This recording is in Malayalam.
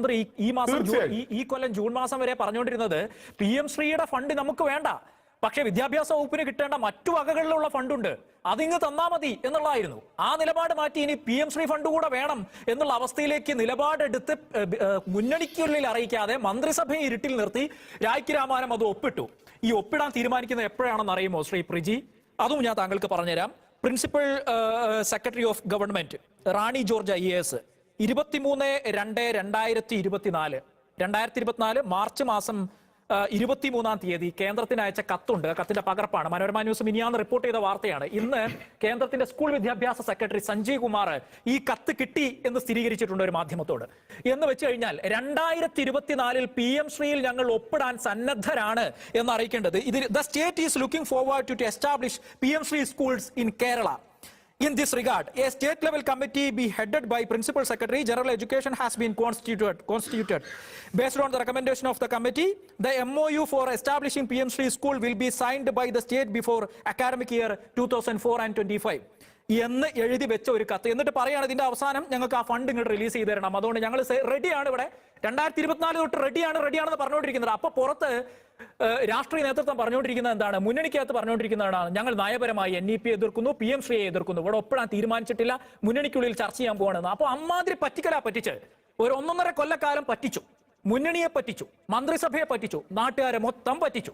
മന്ത്രി ഈ- മാസം ജൂൺ ഈ കൊല്ലം ജൂൺ മാസം വരെ പറഞ്ഞുകൊണ്ടിരുന്നത് പി എം ശ്രീയുടെ ഫണ്ട് നമുക്ക് വേണ്ട. പക്ഷേ വിദ്യാഭ്യാസ വകുപ്പിന് കിട്ടേണ്ട മറ്റു വകകളിലുള്ള ഫണ്ടുണ്ട്. അതിങ്ങ് തന്നാ മതി എന്നുള്ളതായിരുന്നു. ആ നിലപാട് മാറ്റി ഇനി പി എം ശ്രീ ഫണ്ട് കൂടെ വേണം എന്നുള്ള അവസ്ഥയിലേക്ക് നിലപാടെടുത്ത് മുന്നണിക്കുള്ളിൽ അറിയിക്കാതെ മന്ത്രിസഭയെ ഇരുട്ടിൽ നിർത്തി രായ്ക്ക് രാമാനം അത് ഒപ്പിട്ടു. ഈ ഒപ്പിടാൻ തീരുമാനിക്കുന്നത് എപ്പോഴാണെന്ന് അറിയുമോ ശ്രീ പ്രിജി? അതും ഞാൻ താങ്കൾക്ക് പറഞ്ഞുതരാം. Principal secretary of government Rani George I ഇരുപത്തിമൂന്ന് രണ്ട് രണ്ടായിരത്തി ഇരുപത്തിനാല് രണ്ടായിരത്തി ഇരുപത്തിനാല് മാർച്ച് മാസം ഇരുപത്തിമൂന്നാം തീയതി കേന്ദ്രത്തിന് അയച്ച കത്തുണ്ട്. കത്തിന്റെ പകർപ്പാണ്. മനോരമ ന്യൂസ് മിനിയാന്ന് റിപ്പോർട്ട് ചെയ്ത വാർത്തയാണ്. ഇന്ന് കേന്ദ്രത്തിന്റെ സ്കൂൾ വിദ്യാഭ്യാസ സെക്രട്ടറി സഞ്ജയ് കുമാർ ഈ കത്ത് കിട്ടി എന്ന് സ്ഥിരീകരിച്ചിട്ടുണ്ട് ഒരു മാധ്യമത്തോട്. എന്ന് വെച്ച് കഴിഞ്ഞാൽ രണ്ടായിരത്തി ഇരുപത്തിനാലിൽ പി എം ശ്രീയിൽ ഞങ്ങൾ ഒപ്പിടാൻ സന്നദ്ധരാണ് എന്ന് അറിയിക്കേണ്ടത് ഇതിൽ the state is looking forward to establish P M Shri schools in Kerala In this regard, a state level committee be headed by Principal Secretary, General Education has been constituted. constituted. Based on the recommendation of the committee, the MOU for establishing PM Sri School will be signed by the state before academic year 2004 and 25. എന്ന് എഴുതി വെച്ച ഒരു കത്ത്. എന്നിട്ട് പറയാണ് ഇതിന്റെ അവസാനം ഞങ്ങൾക്ക് ആ ഫണ്ട് ഇങ്ങോട്ട് റിലീസ് ചെയ്ത് തരണം. അതുകൊണ്ട് ഞങ്ങൾ റെഡിയാണ് ഇവിടെ. രണ്ടായിരത്തി ഇരുപത്തിനാല് തൊട്ട് റെഡിയാണ് റെഡിയാണെന്ന് പറഞ്ഞുകൊണ്ടിരിക്കുന്നത്. അപ്പൊ പുറത്ത് രാഷ്ട്രീയ നേതൃത്വം പറഞ്ഞുകൊണ്ടിരിക്കുന്നത് എന്താണ്? മുന്നണിക്കകത്ത് പറഞ്ഞുകൊണ്ടിരിക്കുന്നതാണ്. ഞങ്ങൾ നയപരമായി എൻ ഇ പി എതിർക്കുന്നു പി എം ശ്രീയെ എതിർക്കുന്നു. ഇവിടെ ഒപ്പിടാൻ തീരുമാനിച്ചിട്ടില്ല. മുന്നണിക്കുള്ളിൽ ചർച്ച ചെയ്യാൻ പോകണമെന്ന് അപ്പൊ അമ്മാതിരി പറ്റിക്കല പറ്റിച്ച്. ഒരു ഒന്നൊന്നര കൊല്ലക്കാലം പറ്റിച്ചു. മുന്നണിയെ പറ്റിച്ചു. മന്ത്രിസഭയെ പറ്റിച്ചു. നാട്ടുകാരെ മൊത്തം പറ്റിച്ചു.